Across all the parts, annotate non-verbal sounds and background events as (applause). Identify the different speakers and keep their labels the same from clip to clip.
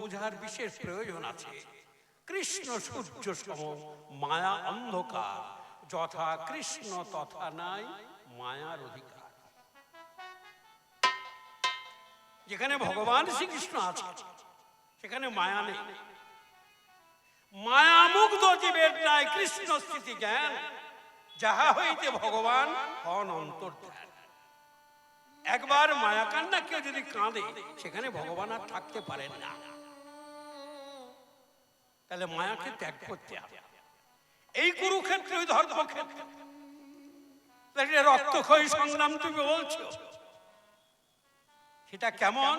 Speaker 1: বুঝার বিশেষ প্রয়োজন আছে। কৃষ্ণ সূর্য সম, মায়া অন্ধকার। যথা কৃষ্ণ তথা নাই, মায়ার অধিকার। যেখানে ভগবান শ্রীকৃষ্ণ আছে, সেখানে মায়া নেই। মায়ামুগ্ধ জীবের নাই কৃষ্ণ স্থিতি জ্ঞান, যাহা হইতে ভগবান হন অন্তর্ধান একবার মায়া কান্না কেউ যদি কাঁদে, সেখানে ভগবান আর থাকতে পারেন না। তাহলে মায়াকে ত্যাগ করতে হবে। এই কুরুক্ষেত্র ওই ধর্মক্ষেত্র তাহলে রক্তক্ষয়ী সংগ্রাম তুমি বলছো। সেটা কেমন?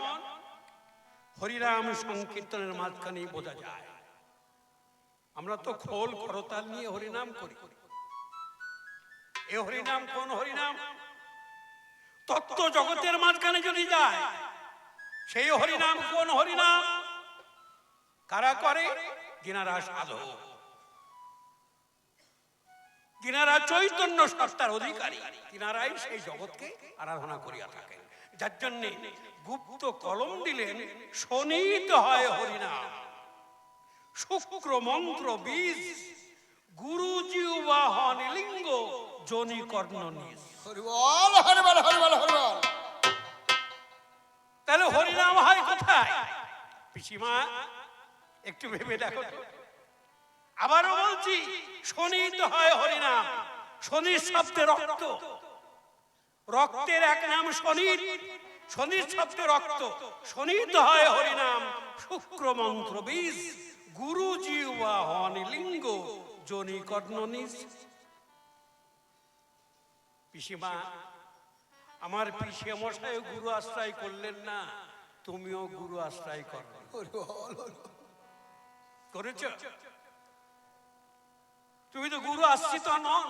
Speaker 1: হরিরাম সংকীর্তনের মাঝখানেই বোঝা যায়। আমরা তো খোল করতাল নিয়ে হরিনাম করি। এ হরিনাম, কোন হরিনাম? তত্ত্ব জগতের মাঝখানে যদি যায়, সেই হরিনাম, কোন হরিনাম? কারা করে? যিনারা সাধক চৈতন্য সত্তার অধিকারী। তিনারাই সেই জগৎকে আরাধনা করিয়া থাকেন। যার জন্য গুপ্ত কলম দিলেন শোনিত হয় হরিনাম। শুক্র মন্ত্র বীজ গুরুজি বাহন লিঙ্গ জনি কর্ণ নিজ। তাহলে হরিনাম হয় কোথায়? পিসিমা একটু ভেবে দেখো আবারও বলছি শনিত হয় হরিনাম শনির শব্দে রক্ত। রক্তের এক নাম শনির শনির শব্দে রক্ত। শনিত হয় হরিনাম, শুক্র মন্ত্র বীজ। গুরু জিহ্বা হন লিঙ্গ জনি কর্ণ নিজ। পিসিমা, আমার পিসে মশাই গুরু আশ্রয় করলেন না, তুমিও গুরু আশ্রয় করো। করেছ? তুমি তো গুরু আশ্রিত নন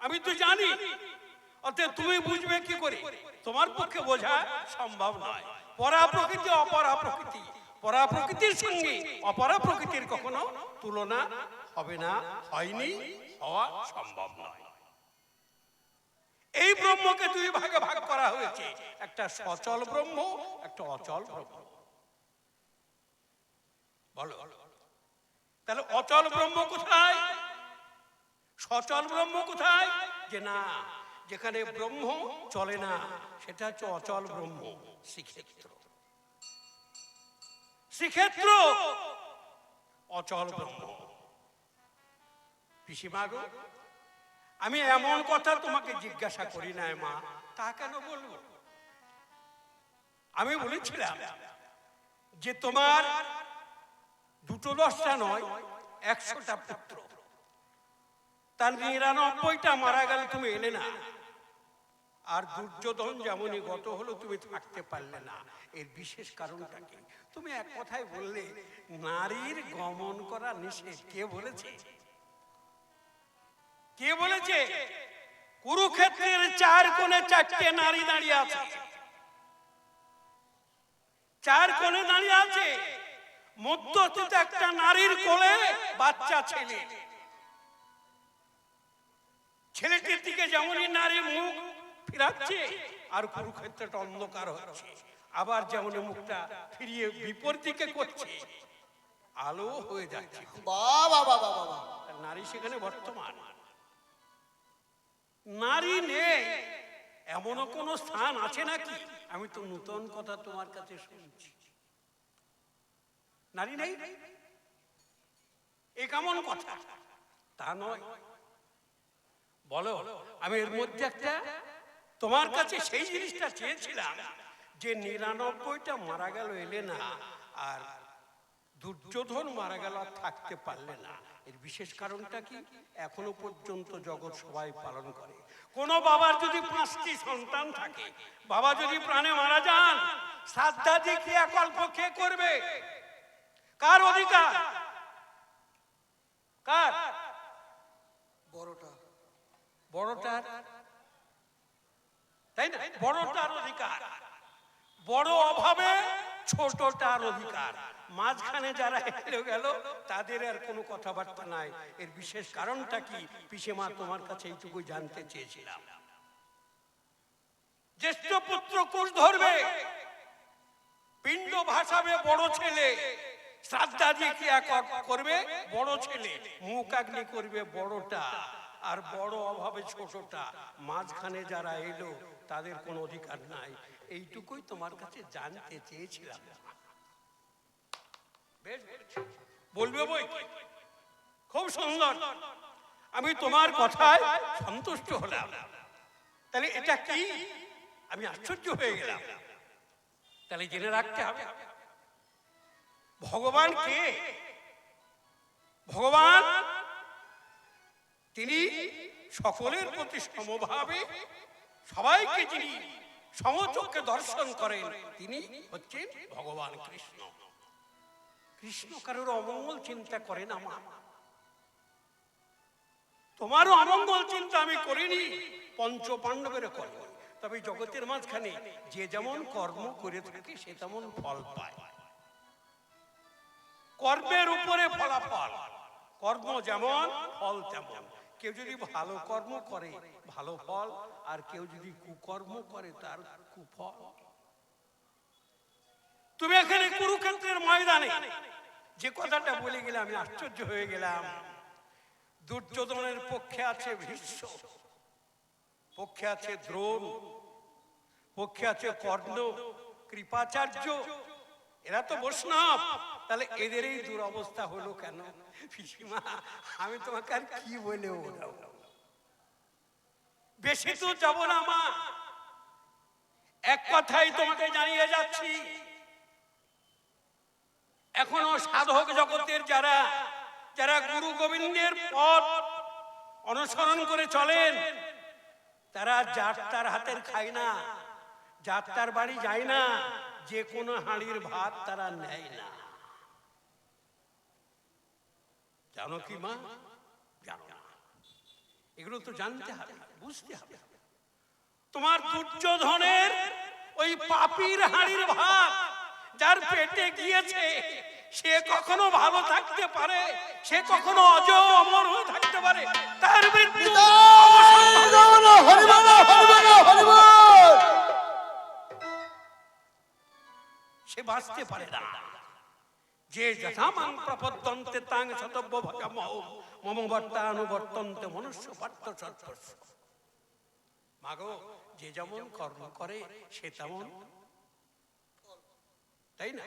Speaker 1: আমি তো জানি। তুমি বুঝবে কি করে? তোমার পক্ষে বোঝা সম্ভব নয়। পরা প্রকৃতি, অপরা প্রকৃতি। পরা প্রকৃতির সঙ্গে, অপরা প্রকৃতির কখনো তুলনা হবে না, হয়নি, হওয়া সম্ভব নয়। এই ব্রহ্মকে দুই ভাগে ভাগ করা হয়েছে। একটা সচল ব্রহ্ম, একটা অচল ব্রহ্ম। বলো তাহলে অচল ব্রহ্ম কোথায়? সচল ব্রহ্ম কোথায়? যে না, যেখানে ব্রহ্ম চলে না, সেটা হচ্ছে অচল ব্রহ্ম, শ্রীক্ষেত্র। শ্রীক্ষেত্র, অচল ব্রহ্ম। পিসিমা গো, আমি এমন কথা তোমাকে জিজ্ঞাসা করি না মা। তা কেন বলব? আমি বলেছিলাম যে তোমার দুটো দশটা নয়, একশোটা পুত্র। তার নিরানব্বইটা মারা গেল, তুমি এলে না। আর দুর্যোধন যেমনই গত হলো, তুমি থাকতে পারলে না। এর বিশেষ কারণটা কি? তুমি এক কথায় বললে, নারীর গমন করা নিষেধ। কে বলেছে? কে বলেছে? কুরুক্ষেত্রের চার কোণে চারটে নারী দাঁড়িয়ে আছে। চার কোণে দাঁড়িয়ে আছে। মধ্যস্থিত একটা নারীর কোলে বাচ্চা ছেলে। ছেলেটির দিকে যেমনই নারী মুখ ফিরাচ্ছে, আর কুরুক্ষেত্রটা অন্ধকার হচ্ছে। আবার যেমন মুখটা ফিরিয়ে করছে, আলো হয়ে যাচ্ছে। নারী সেখানে বর্তমান। নারী নেই, এমনও কোন স্থান আছে নাকি? আমি তো নূতন কথা তোমার কাছে শুনছি। নারী নেই? এ কেমন কথা? তা নয়। বলো, আমি এর মধ্যে একটা তোমার কাছে সেই জিনিসটা চেয়েছিলাম যে নিরানব্বইটা মারা গেল এলে না, আর দুর্যোধন মারা গেল আর থাকতে পারলে না। এর বিশেষ কারণটা কি? এখনও পর্যন্ত জগৎ সবাই পালন করে। কোন বাবার যদি পাঁচটি সন্তান থাকে, বাবা যদি প্রাণে মারা যান শ্রাদ্ধাদি ক্রিয়াকল্প কে করবে? কার অধিকার? কার?
Speaker 2: বড়টা।
Speaker 1: বড়টার? তাই না? বড়টার অধিকার। বড় অভাবে ছোটটার অধিকার। মাঝখানে যারা এলো গেল তাদের আর কোনো কথাবার্তা নাই। এর বিশেষ কারণটা কি? পিসেমা তোমার কাছে এইটুকু জানতে চেয়েছিলাম। জ্যেষ্ঠ পুত্র কোষ ধরবে। পিণ্ড ভাসাবে বড় ছেলে। শ্রাদ্ধাদি ক্রিয়া কর- করবে বড় ছেলে, মুখ আগ্নি করবে বড়টা, আর বড় অভাবে ছোটটা। মাঝখানে যারা এলো, তাদের কোনো অধিকার নাই। এইটুকুই তোমার কাছে জানতে চেয়েছিলাম। বলবে বই? খুব সুন্দর। আমি তোমার কথায় সন্তুষ্ট হলাম। তাহলে এটা কি? আমি আশ্চর্য হয়ে গেলাম। তাহলে জেনে রাখতে হবে। ভগবান কে? ভগবান? তিনি সকলের প্রতি সমভাবে সবাইকে যিনি সমচক্ষে দর্শন করেন, তিনি হচ্ছেন ভগবান কৃষ্ণ। কৃষ্ণ কারোর অমঙ্গল চিন্তা করে না মা। তোমারও অমঙ্গল চিন্তা আমি করিনি পঞ্চ পাণ্ডবের কর্ম তবে জগতের মাঝখানে যে যেমন কর্ম করে থাকে, সে তেমন ফল পায়। কর্মের উপরে ফলাফল। কর্ম যেমন, ফল তেমন। কেউ যদি ভালো কর্ম করে, ভালো ফল, আর কেউ যদি কুকর্ম করে, তার কুফল। তুমি এখানে কুরুক্ষেত্রের ময়দানে। যে কথাটা বলে গেলে আমি আশ্চর্য হয়ে গেলাম। দুর্যোধনের পক্ষে আছে ভীষ্ম, পক্ষে আছে দ্রোণ, পক্ষে আছে কর্ণ, কৃপাচার্য। এরা তো বৈষ্ণব। তাহলে এদের এই দুরবস্থা হলো কেন? পিসিমা, আমি তোমাকে আর কি বলে বেশি তো যাব না মা। এক কথাই তোমাকে জানিয়ে যাচ্ছি। এখনও সাধক জগতের যারা যারা গুরু গোবিন্দের পথ অনুসরণ করে চলেন, তারা যার তার হাতের খায় না যার তার বাড়ি যায় না, যে কোনো হাঁড়ির ভাত তারা নেয় না। জানো কি মা? জানো না। এগুলো তো জানতে হবে, বুঝতে হবে। তোমার দুর্যোধনের ওই পাপির হাঁড়ির ভাত যার পেটে গিয়েছে, সে কখনো ভালো থাকতে পারে, সে কখনো অজ অমর হয়ে থাকতে পারে। তার সে বাঁচতে পারে না। যে যথামাং প্রপদ্যন্তে তাং শতব্য ভজম মম বর্তানুবর্তন্তে মনুষ্য পার্থ সর্বস্ব মাগো, যে যেমন কর্ম করে, সে তেমন তাই না?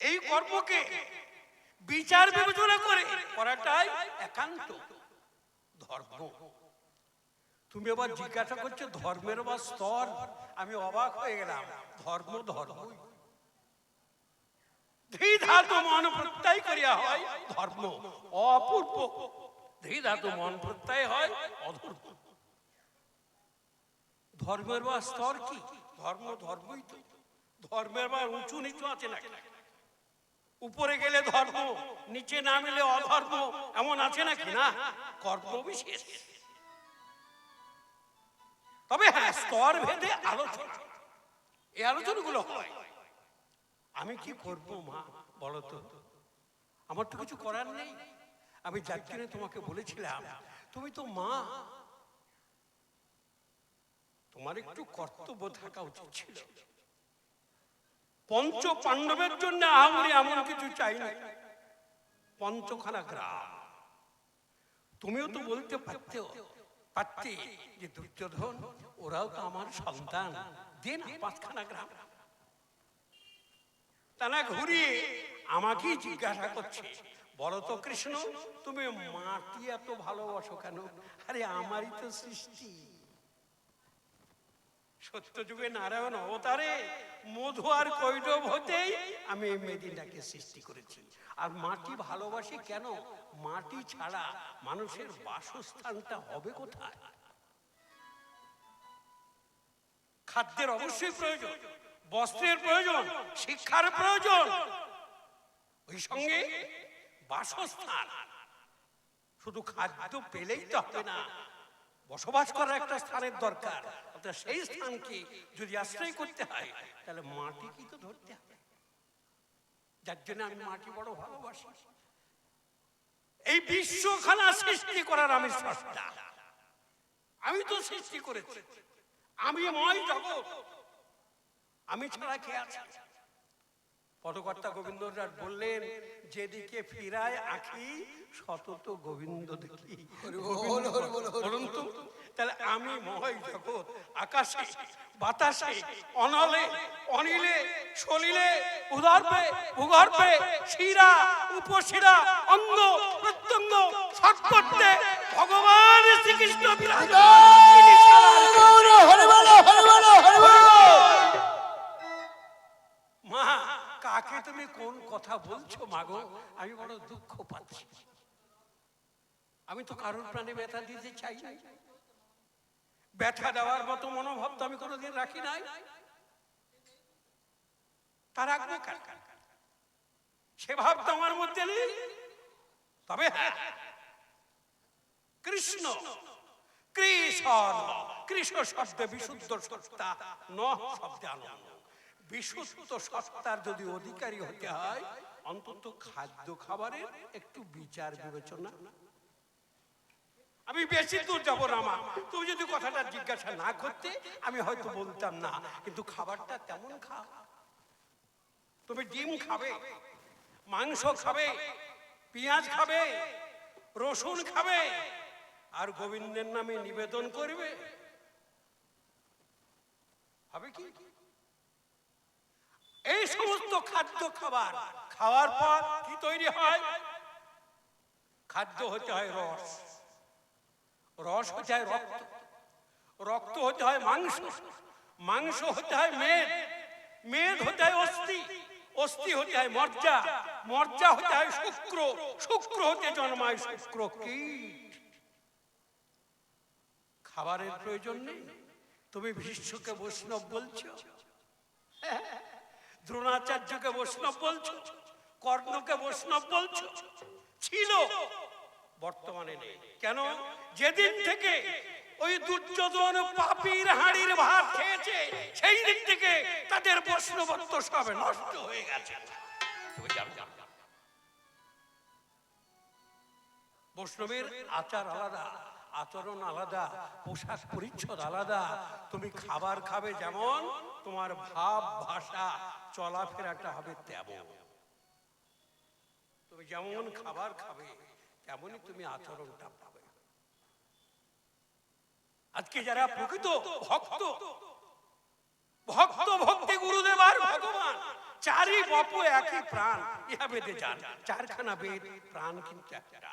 Speaker 1: এই কর্মকে বিচার বিবেচনা করে করাটাই একান্ত ধর্ম। তুমি আবার জিজ্ঞাসা করছ, ধর্মের বা স্তর? আমি অবাক হয়ে গেলাম। ধর্ম ধর্মই। ধাতু মন প্রত্যয় করিয়া হয় ধর্ম। অপূর্ব। ধাতু মন প্রত্যয় হয় অধর্ম ধর্মের বা স্তর কি? ধর্ম ধর্মই তো। ধর্মের বা উঁচু নিচু আছে নাকি? উপরে গেলে ধর্ম, নিচে নামলে অধর্ম, এমন আছে নাকি? না, কর্ম বিশেষ। তবে হ্যাঁ স্তর ভেদে আলোচনা। এই আলোচনাগুলো হয়। আমি কি করব, মা? বলো তো। আমার তো কিছু করার নেই। আমি জন্য তোমাকে বলেছিলাম, তুমি তো মা। তোমার একটু কর্তব্য থাকা উচিত ছিল। পঞ্চ পাণ্ডবের জন্য আহামরি এমন কিছু চাই না পঞ্চখানা গ্রাম। তুমিও তো বলতে পারতে পারতে যে দুর্যোধন, ওরাও তো আমার সন্তান। দিন পাঁচখানা গ্রাম। তারা ঘুরিয়ে আমাকেই জিজ্ঞাসা করছে, বলো তো কৃষ্ণ, তুমি মাটি এত ভালোবাসো কেন? আরে আমারই তো সৃষ্টি। সত্য যুগে নারায়ণ অবতারে মধু আর কৈরব হতেই আমি এই মেদিনাকে সৃষ্টি করেছি। আর মাটি ভালোবাসি কেন? মাটি ছাড়া মানুষের বাসস্থানটা হবে কোথায়? খাদ্যের অবশ্যই প্রয়োজন। বস্ত্রের প্রয়োজন, শিক্ষার প্রয়োজন। ওই সঙ্গে বাসস্থান। শুধু খাদ্য পেলেই তো হবে না, বসবাস করার একটা স্থানের দরকার। অর্থাৎ সেই স্থানকে যদি আশ্রয় করতে হয়, তাহলে মাটি কি তো ধরতে হবে। যার জন্য আমি মাটি বড় ভালোবাসি। এই বিশ্বখানা সৃষ্টি করার আমি স্রষ্টা আমি তো সৃষ্টি করেছি। আমি ময় জগৎ। আমি ছাড়া কে আছে? পদকর্তা গোবিন্দরাজ বললেন যেদিকে ফিরায় আঁখি সতত গোবিন্দ দেখি। তাহলে আমি মহাই জগৎ আকাশে বাতাসে অনলে অনিলে সলিলে উদর্পে ভূগর্ভে শিরা উপশিরা অঙ্গ প্রত্যঙ্গ সৎপত্তে ভগবান শ্রীকৃষ্ণ
Speaker 2: গৌর হরি বল হরি বল।
Speaker 1: কাকে তুমি কোন কথা বলছো, মাগো? আমি বড় দুঃখ পাচ্ছি। আমি তো কারোর প্রাণে ব্যথা দিতে চাই ব্যথা দেওয়ার মতো মনোভাব তো আমি কোনোদিন রাখি নাই। তা রাখব কেন? সে ভাব তো আমার মধ্যে নেই। তবে হ্যাঁ কৃষ্ণ। কৃষ্ণ কৃষ্ণ শব্দে বিশুদ্ধ সত্তা ন শব্দে আনন্দ। বিশুদ্ধ সত্তার যদি অধিকারী হতে হয়, অন্তত খাদ্য খাবারের একটু বিচার বিবেচনা। আমি বেশি দূর যাব না, মা। তুমি যদি কথাটা জিজ্ঞাসা না করতে, আমি হয়তো বলতাম না, কিন্তু খাবারটা তেমন খাও। তুমি ডিম খাবে, মাংস খাবে, পেঁয়াজ খাবে, রসুন খাবে, আর গোবিন্দের নামে নিবেদন করবে। হবে কি? এই সমস্ত খাদ্য খাবার খাওয়ার পর কি তৈরি হয়? খাদ্য হতে হয় রস। রস হতে হয় রক্ত। রক্ত হতে হয় মাংস। মাংস হতে হয় মেদ। মেদ হতে হয় অস্থি। অস্থি হতে হয় মজ্জা। মজ্জা হতে হয় শুক্র। শুক্র হতে জন্মায় শুক্র কীট। খাবারের প্রয়োজন নেই। তুমি ভীষ্মকে বৈষ্ণব বলছো? হ্যাঁ, দ্রোণাচার্যকে বৈষ্ণব বলছো? কর্ণকে বৈষ্ণব বলছো? ছিল। বর্তমানে নেই। কেন? যেদিন থেকে ওই দুর্যোধন পাপির হাড়ির ভাত খেয়েছে সেই দিন থেকে তাদের বৈষ্ণবত্ব সব নষ্ট হয়ে গেছে? বৈষ্ণবের আচার আলাদা। আচরণ আলাদা, পোশাক পরিচ্ছদ আলাদা। তুমি খাবার খাবে যেমন, তোমার ভাব, ভাষা, চলাফেরাটা হবে তেমন। তুমি যেমন খাবার খাবে, তেমনই তুমি আচরণটা পাবে। আজকে যারা প্রকৃত ভক্ত ভক্ত ভক্তি গুরুদেব আর ভগবান চারই বপ একই প্রাণ, ইহা বেদে যান চারখানা বেদ, প্রাণ কিন্তু একটা।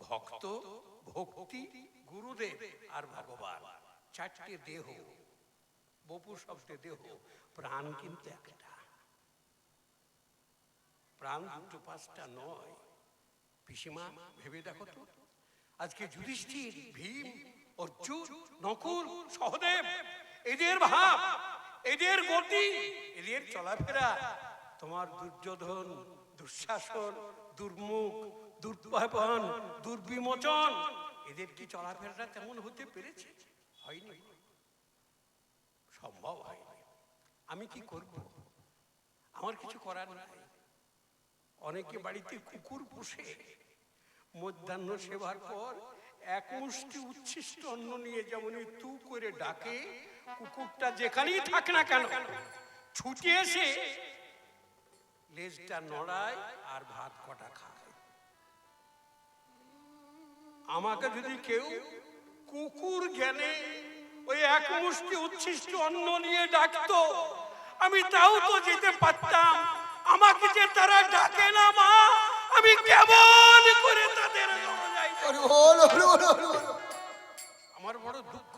Speaker 1: ভক্ত, ভক্তি, গুরুদেব আর ভগবান। চারটে দেহ। বপু শব্দে দেহ। প্রাণ কিন্তু একটা। প্রাণ দুটো পাঁচটা নয়। পিসিমা, ভেবে দেখো তো। আজকে যুধিষ্ঠির, ভীম, অর্জুন, নকুল, সহদেব, এদের ভাব, এদের গতি, এদের চলাফেরা। তোমার দুর্যোধন, দুঃশাসন, দুর্মুখ দুর্ভাবন দুর্বিমোচন, এদের কি চলাফেরাটা তেমন হতে পেরেছে? হয়নি। সম্ভব হয়নি। আমি কি করব? আমার কিছু করার নাই। অনেকে বাড়িতে কুকুর পুষে। মধ্যাহ্ন সেবার পর এক মুষ্টি উচ্ছিষ্ট অন্ন নিয়ে যেমন তু করে ডাকে, কুকুরটা যেখানেই থাক না কেন, ছুটে এসে লেজটা নড়ায় আর ভাত কটা খায়। আমাকে যদি কেউ কুকুর জ্ঞানে ওই এক মুষ্টি উচ্ছিষ্ট অন্ন নিয়ে ডাকতো আমি তাও তো যেতে পারতাম। আমাকে যে তারা ডাকে না মা আমি কেমন করে তাদের আমার বড় দুঃখ।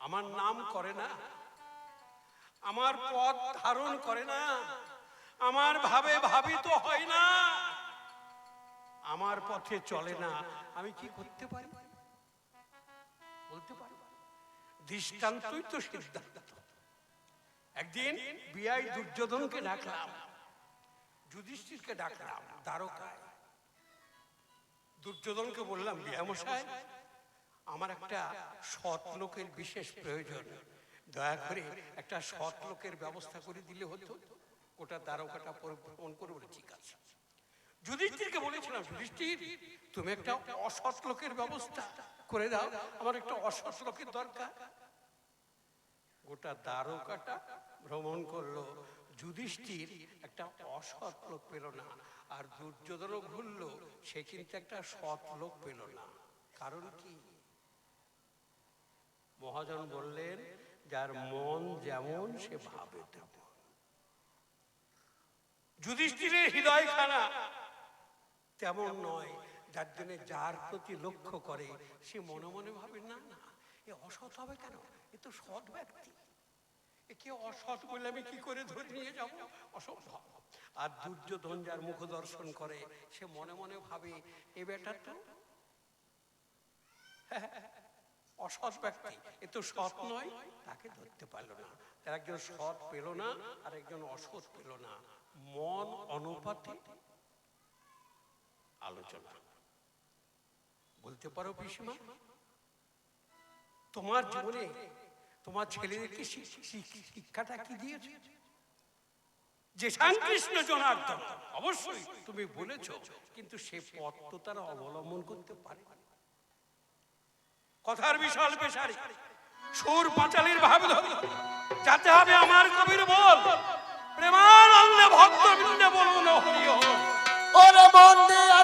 Speaker 1: আমার নাম করে না। আমার পথ ধারণ করে না। আমার ভাবে ভাবিত হয় না। আমার পথে চলে না, আমি কি করতে পারি? বলতে পারি? দৃষ্টান্তই তো সিদ্ধান্ত। একদিন বিআই দুর্যোধনকে ডাকলাম, যুধিষ্ঠিরকে ডাকলাম, দ্বারকায়। দুর্যোধনকে বললাম বিয়ামশাই আমার একটা সৎ লোকের বিশেষ প্রয়োজন। দয়া করে একটা সৎ লোকের ব্যবস্থা করে দিলে হতো। ওটা দ্বারকাটা ফোন করে বলে ঠিক আছে যুধিষ্ঠিরকে বলেছিলাম যুধিষ্ঠির তুমি একটা অসৎ লোকের ব্যবস্থা করে দাও, আমার একটা অসৎ লোকের দরকার। গোটা দ্বারকাটা ভ্রমণ করল, যুধিষ্ঠির একটা অসৎ লোক পেল না, আর দুর্যোধনও ঘুরলো, সে কিন্তু একটা সৎ লোক পেল না। কারণ কি? মহাজন বললেন, যার মন যেমন, সে ভাবে তেমন। যুধিষ্ঠিরের হৃদয় খানা তেমন নয়, যার জন্য যার প্রতি লক্ষ্য করে, সে মনে মনে ভাবে, না না, এ অসৎ হবে কেন? এ তো সৎ ব্যক্তি। একে অসৎ বলে আমি কি করে ধরে নিয়ে যাব? অসম্ভব আর দুর্যোধন যার মুখ দর্শন করে, সে মনে মনে ভাবে, এ বেটা তো (laughs) অসৎ ব্যক্তি। এ তো সৎ নয়, তাকে ধরতে পারল না। তার একজন সৎ পেল না, আর একজন অসৎ পেল না। মন অনুপাতে আলোচনা। বলতে পারো পিসিমা, তোমার জীবনে তোমার ছেলেদেরকে শিক্ষাটা কি দিয়েছে? যে জনার্দন, অবশ্যই তুমি বলেছ, কিন্তু সে পথ তো তারা অবলম্বন করতে পারে। কথার বিশাল পেশারি সুর পাঁচালির ভাব যাতে হবে আমার কবির বল। প্রেমানন্দে ভক্ত বৃন্দে বলুন হরি হরি
Speaker 2: ওরে মন দিয়া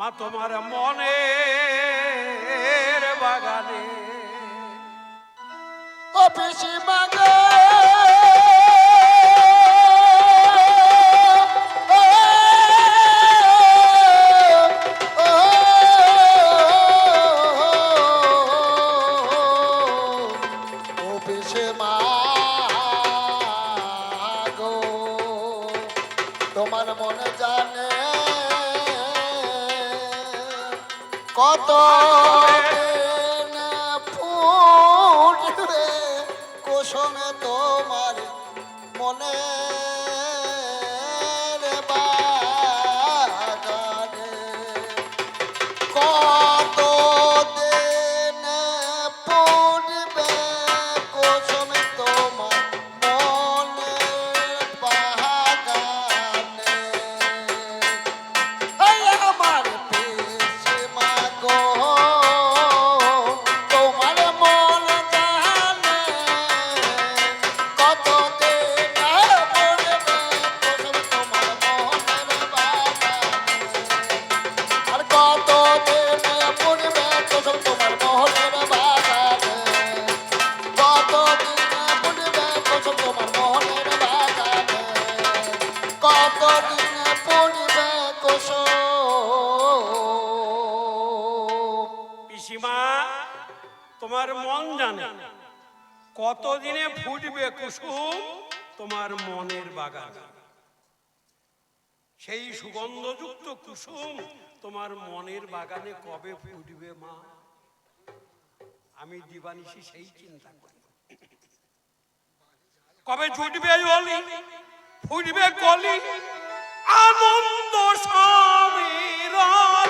Speaker 1: মা তোমার মনের বাগানে।
Speaker 2: ও পিসি মাগে তোমার মন জানে। কতদিনে
Speaker 1: ফুটবে কুসুম? তোমার মনের বাগান। সেই সুগন্ধযুক্ত কুসুম তোমার মনের বাগানে কবে ফুটবে, মা? আমি দিবানিশি সেই চিন্তা করি। কবে ছুটবে অলি? ফুটবে কলি? আনন্দ স্বামী
Speaker 2: আমার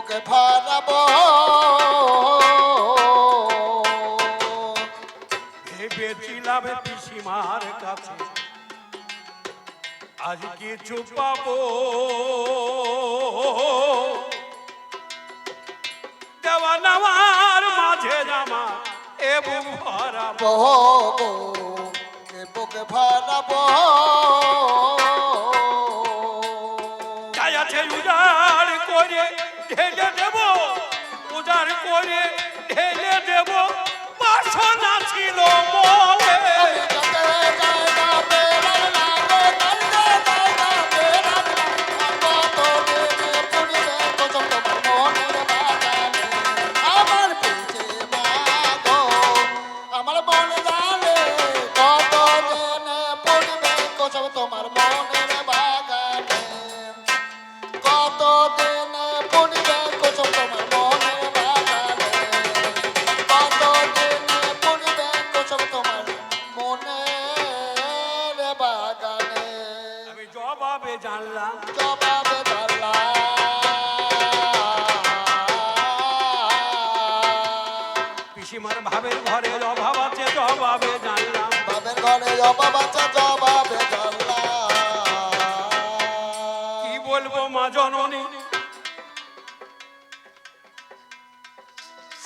Speaker 1: বুকে
Speaker 2: ভারাবো।
Speaker 1: ভেবেছিলাম পিসিমার কাছে আজ কিছু পাবো। দেওয়া নেওয়ার মাঝে জামা এ বুক ভরা
Speaker 2: গো গো এ বুকে ভারাবো।
Speaker 1: ঢেলে দেব উজাড় করে ঢেলে দেব। বাসনা ছিল মনে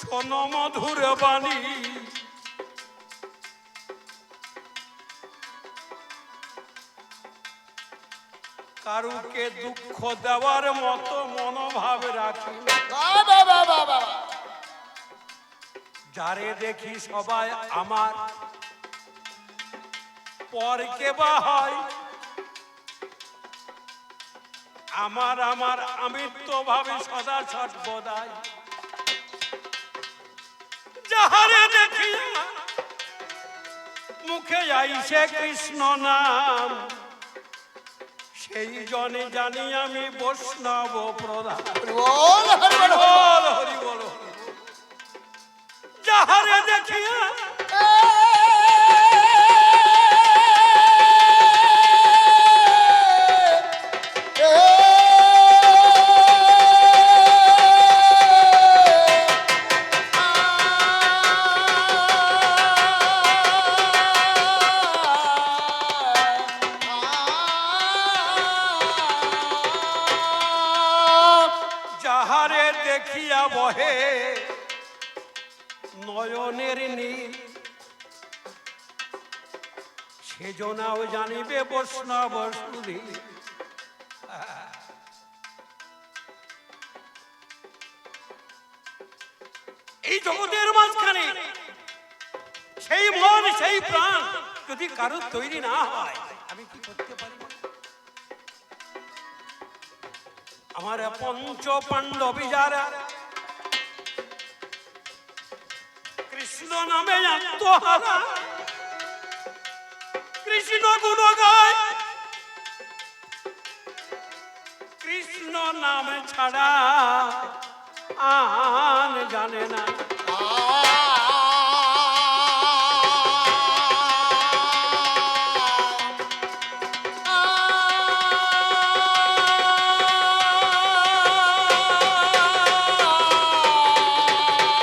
Speaker 1: শোনো মধুর বাণী। কারুকে দুঃখ দেওয়ার মতো মনোভাব রাখি যারে দেখি সবাই আমার পরকে বা হয়। আমার আমার আমিত্ব ভাবে সদা সর্বদাই। যাহারে দেখিয়া মুখে আইসে কৃষ্ণ নাম সেই জনে জানি আমি বৈষ্ণব প্রধান।
Speaker 2: বল হরি বল
Speaker 1: হরি বল। এই জগতের মাঝখানে সেই মন, সেই প্রাণ যদি কারও তৈরি না হয়, আমি কি করতে পারি? আমার পঞ্চ পাণ্ডবী যারা কৃষ্ণ নামে কৃষ্ণ গুণ গায় কৃষ্ণ নাম ছাড়া আন জানে না